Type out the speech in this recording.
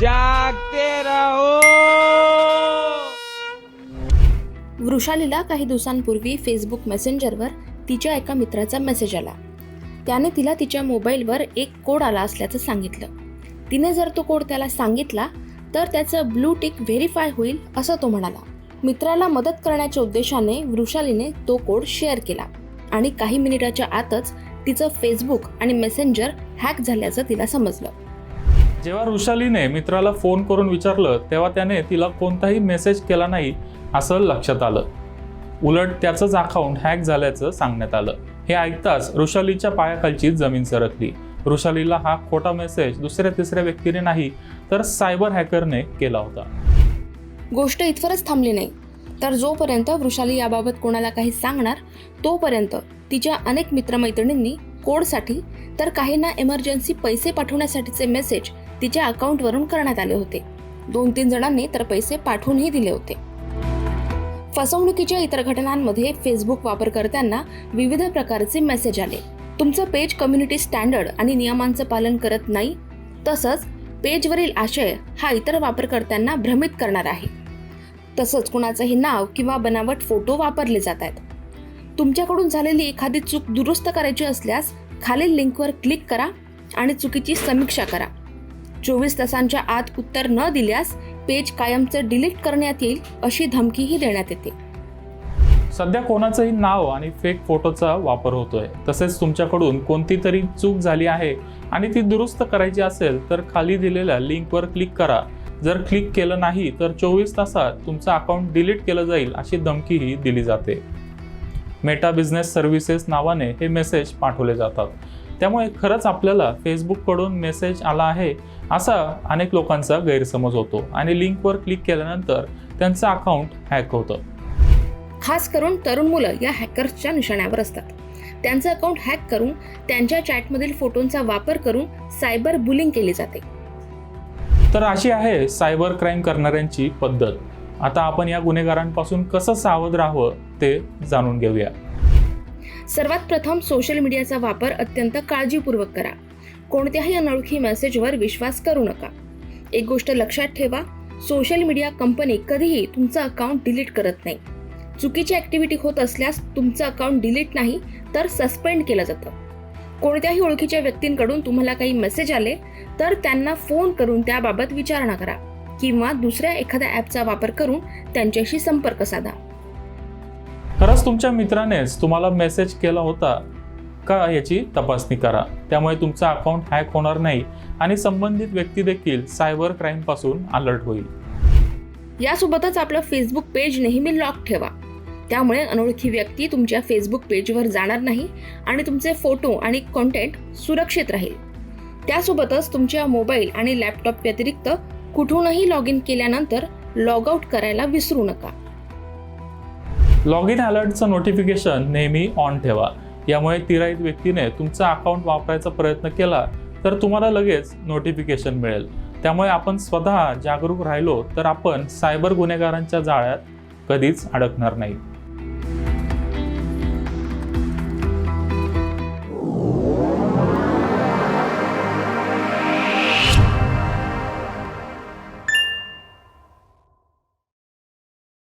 जागते रहो. वृषालीला काही दिवसांपूर्वी फेसबुक मेसेंजरवर तिच्या एका मित्राचा मेसेज आला. त्याने तिला तिच्या मोबाईलवर एक कोड आला असल्याचं सांगितलं. तिने जर तो कोड त्याला सांगितला तर त्याचं ब्लू टिक व्हेरीफाय होईल असं तो म्हणाला. मित्राला मदत करण्याच्या उद्देशाने वृषालीने तो कोड शेअर केला आणि काही मिनिटाच्या आतच तिचं फेसबुक आणि मेसेंजर हॅक झाल्याचं तिला समजलं. जेव्हा ऋषालीने मित्राला फोन करून विचारलं तेव्हा त्याने तिला कोणताही मेसेज केला नाही असं लक्षात आलं. उलट त्याचंच अकाउंट हॅक झाल्याचं सांगण्यात आलं. हे ऐकताच ऋषालीच्या पायाखालची जमीन सरकली. ऋषालीला हा खोटा मेसेज दुसऱ्या तिसऱ्या व्यक्तीने नाही तर सायबर हॅकरने केला होता. गोष्ट इथवरच थांबली नाही. तर जोपर्यंत वृषाली याबाबत कोणाला काही सांगणार तोपर्यंत तिच्या अनेक मित्रमैत्रिणींनी कोडसाठी तर काहींना इमर्जन्सी पैसे पाठवण्यासाठीचे मेसेज तिच्या अकाउंटवरून करण्यात आले होते. दोन तीन जणांनी तर पैसे पाठवूनही दिले होते. फसवणुकीच्या इतर घटनांमध्ये फेसबुक वापरकर्त्यांना विविध प्रकारचे मेसेज आले. तुमचं पेज कम्युनिटी स्टँडर्ड आणि नियमांचं पालन करत नाही? तसंच पेजवरील आशय हा इतर वापरकर्त्यांना भ्रमित करणार आहे. तसंच कुणाचंही नाव किंवा बनावट फोटो वापरले जात आहेत. तुमच्याकडून झालेली एखादी चूक दुरुस्त करायची असल्यास खालील लिंकवर क्लिक करा आणि चुकीची समीक्षा करा. चोवीस तासांच्या आत उत्तर न दिल्यास पेज कायमचं डिलीट करण्यात येईल अशी धमकीही देण्यात येते. सध्या कोणाचंही नाव आणि फेक फोटोचा वापर होतोय. तसेच तुमच्याकडून कोणती तरी चूक झाली आहे आणि ती दुरुस्त करायची असेल तर खाली दिलेल्या लिंकवर क्लिक करा. जर क्लिक केलं नाही तर चोवीस तासात तुमचं अकाउंट डिलीट केलं जाईल अशी धमकीही दिली जाते. मेटा बिझनेस सर्व्हिसेस नावाने हे मेसेज पाठवले जातात. त्यामुळे खरंच आपल्याला फेसबुककडून मेसेज आला आहे असा अनेक लोकांचा गैरसमज होतो आणि लिंकवर क्लिक केल्यानंतर त्यांचं अकाउंट हॅक होतं. खास करून तरुण मुलं या हॅकर्सच्या निशाण्यावर असतात. त्यांचं अकाउंट हॅक करून त्यांच्या चॅटमधील फोटोंचा वापर करून सायबर बुलिंग केली जाते. तर अशी आहे सायबर क्राईम करणाऱ्यांची पद्धत. आता आपण या गुन्हेगारांपासून कसं सावध राहावं ते जाणून घेऊया. सर्वात प्रथम सोशल मीडियाचा वापर अत्यंत काळजीपूर्वक करा. कोणत्याही अनोळखी मेसेजवर विश्वास करू नका. एक गोष्ट लक्षात ठेवा सोशल मीडिया कंपनी कधीही तुमचं अकाउंट डिलीट करत नाही. चुकीची ऍक्टिव्हिटी होत असल्यास तुमचं अकाउंट डिलीट नाही तर सस्पेंड केलं जातं. कोणत्याही ओळखीच्या व्यक्तींकडून तुम्हाला काही मेसेज आले तर त्यांना फोन करून त्याबाबत विचारणा करा किंवा दुसऱ्या एखाद्या ॲपचा वापर करून त्यांच्याशी संपर्क साधा. खरंच तुमच्या मित्रानेच तुम्हाला मेसेज केला होता का याची तपासणी करा? त्यामुळे तुमचा अकाउंट हॅक होणार नाही आणि संबंधित व्यक्ती देखील सायबर क्राईमपासून अलर्ट होईल. यासोबतच आपलं फेसबुक पेज नेहमी लॉक ठेवा. त्यामुळे अनोळखी व्यक्ती तुमच्या फेसबुक पेजवर जाणार नाही आणि तुमचे फोटो आणि कॉन्टेंट सुरक्षित राहील. त्यासोबतच तुमच्या मोबाईल आणि लॅपटॉप व्यतिरिक्त कुठूनही लॉग इन केल्यानंतर लॉग आउट करायला विसरू नका. लॉग इन अलर्टचं नोटिफिकेशन नेहमी ऑन ठेवा. यामुळे तिराईत व्यक्तीने तुमचा अकाउंट वापरायचा प्रयत्न केला तर तुम्हाला लगेच नोटिफिकेशन मिळेल. त्यामुळे आपण स्वतः जागरूक राहिलो तर आपण सायबर गुन्हेगारांच्या जाळ्यात कधीच अडकणार नाही.